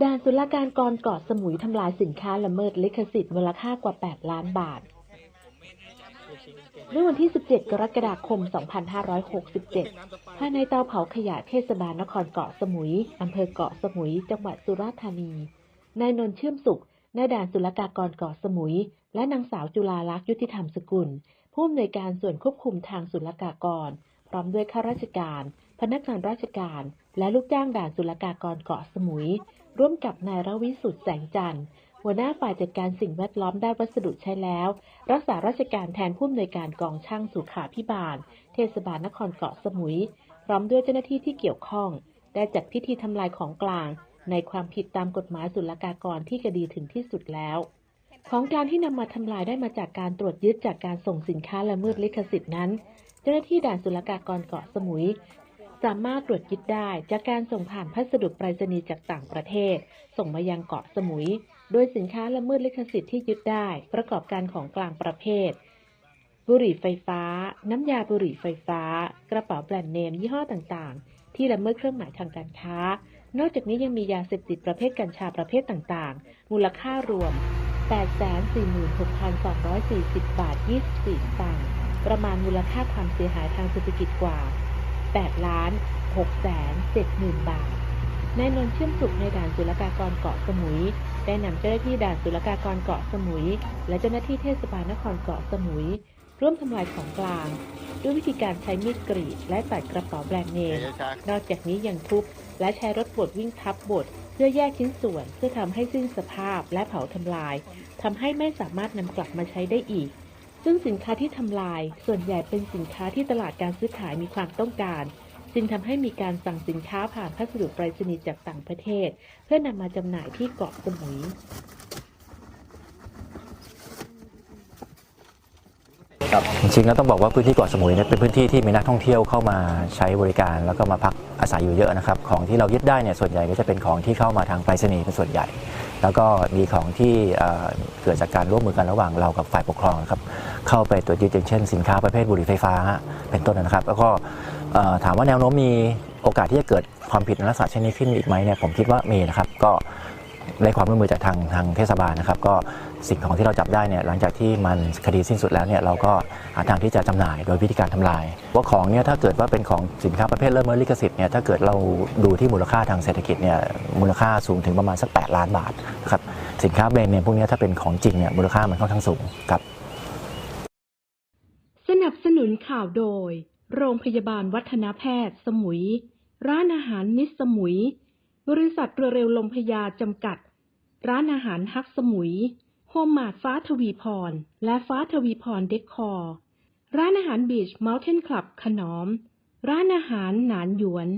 ด่านศุลกากรเกาะสมุยทำลายสินค้าละเมิดลิขสิทธิ์มูลค่ากว่า 8 ล้านบาทเมื่อวันที่ 17 กรกฎาคม 2567 ภายในเตาเผาขยะเทศบาลนครเกาะสมุย อำเภอเกาะสมุย จังหวัดสุราษฎร์ธานี นายนนท์เชื่อมสุขนายด่านศุลกากรเกาะสมุย และนางสาวจุฬาลักษณ์ยุติธรรมสกุล ผู้อำนวยการส่วนควบคุมทางศุลกากร พร้อมด้วยข้าราชการ พนักงานราชการ และลูกจ้างด่านศุลกากรเกาะสมุย ร่วมกับนายรวิสุทธ์แสงจันทร์ หัวหน้าฝ่ายจัดการสิ่งแวดล้อมด้านวัสดุใช้แล้ว รักษาราชการแทนผู้อำนวยการกองช่างสุขาพิบาล เทศบาลนครเกาะสมุย พร้อมด้วยเจ้าหน้าที่ที่เกี่ยวข้อง ได้จัดพิธีทำลายของกลาง ในความผิดตามกฎหมายศุลกากรที่คดีถึงที่สุดแล้วของกลารที่นำมาทำลายได้มาจากการตรวจยึดจากการส่งสินค้าละเมิดลิขสิทธินั้น เจ้าหน้าที่ด่านศุลกากรเกาะสมุย สามารถตรวจยึดได้จากการส่งผ่านพัสดุไปรษณีย์จากต่างประเทศ ส่งมายังเกาะสมุย โดยสินค้าละเมิดลิขสิทธิ์ที่ยึดได้ ประกอบการของกลางประเภท บุหรี่ไฟฟ้า น้ำยาบุหรี่ไฟฟ้า กระเป๋าแบรนด์เนมยี่ห้อต่างๆ ที่ละเมิดเครื่องหมายทางการค้า นอกจากนี้ยังมียาเสพติดประเภทกัญชาประเภทต่างๆ มูลค่ารวม 846,240 บาท 24สตางค์ประมาณมูลค่าความเสียหายทางเศรษฐกิจกว่า 8ล้าน6แสน7หมื่นบาทนายนนท์เชื่อมสุขในด่านศุลกากรเกาะสมุย ได้นำเจ้าหน้าที่ด่านศุลกากรเกาะสมุย และเจ้าหน้าที่เทศบาลนครเกาะสมุย ร่วมทำลายของกลาง ด้วยวิธีการใช้มีดกรีดและตัดกระเป๋าแบรนด์เนมนอกจากนี้ยังทุบและใช้รถบดวิ่งทับบดเพื่อแยกชิ้นส่วนเพื่อทำให้สิ้นสภาพและเผาทำลายทำให้ไม่สามารถนำกลับมาใช้ได้อีก ซึ่งสินค้าที่ทำลาย ส่วนใหญ่เป็นสินค้าที่ตลาดการซื้อขายมีความต้องการ จึงทำให้มีการสั่งสินค้าผ่านพัสดุไปรษณีย์จากต่างประเทศ เพื่อนำมาจำหน่ายที่เกาะสมุย จริงๆแล้วต้องบอกว่าพื้นที่เกาะสมุยเนี่ยเป็นพื้นที่ที่มีนักท่องเที่ยวเข้ามาใช้บริการ แล้วก็มาพักอาศัยอยู่เยอะนะครับของที่เรายึดได้เนี่ยส่วนใหญ่ก็จะเป็นของที่เข้ามาทางไปรษณีย์เป็นส่วนใหญ่ แล้วก็มีของที่เอ่อเกิดจากการร่วมมือกันระหว่างเรากับฝ่ายปกครองนะครับเข้าไปตรวจยึดอย่างเช่นสินค้าประเภทบุหรี่ไฟฟ้าเป็นต้นนะครับ แล้วก็เอ่อถามว่าแนวโน้มมีโอกาสที่จะเกิดความผิดในลักษณะเช่นนี้ขึ้นอีกไหมเนี่ยผมคิดว่ามีนะครับก็ ได้ความร่วมมือจากทางทางเทศบาลนะครับ ก็สิ่งของที่เราจับได้เนี่ยหลังจากที่มันคดีสิ้นสุดแล้วเนี่ยเราก็หาทางที่จะจำหน่ายโดยวิธีการทำลาย ว่าของเนี่ยถ้าเกิดว่าเป็นของสินค้าประเภทเริ่มเมลิขสิทธิ์เนี่ยถ้าเกิดเราดูที่มูลค่าทางเศรษฐกิจเนี่ยมูลค่าสูงถึงประมาณสัก 8 ล้านบาทนะครับสินค้าแบรนด์เนมพวกนี้ถ้าเป็นของจริงเนี่ยมูลค่ามันค่อนข้างสูงครับ สนับสนุนข่าวโดย โรงพยาบาลวัฒนแพทย์ สมุย ร้านอาหารมิสสมุย บริษัทเรือเร็วลมพยาจำกัด ร้านอาหารฮักสมุย โฮมมาดฟ้าทวีพร และฟ้าทวีพรเดคคอร์ ร้านอาหารบีชเมลเทนคลับขนอม ร้านอาหารหนานหยวน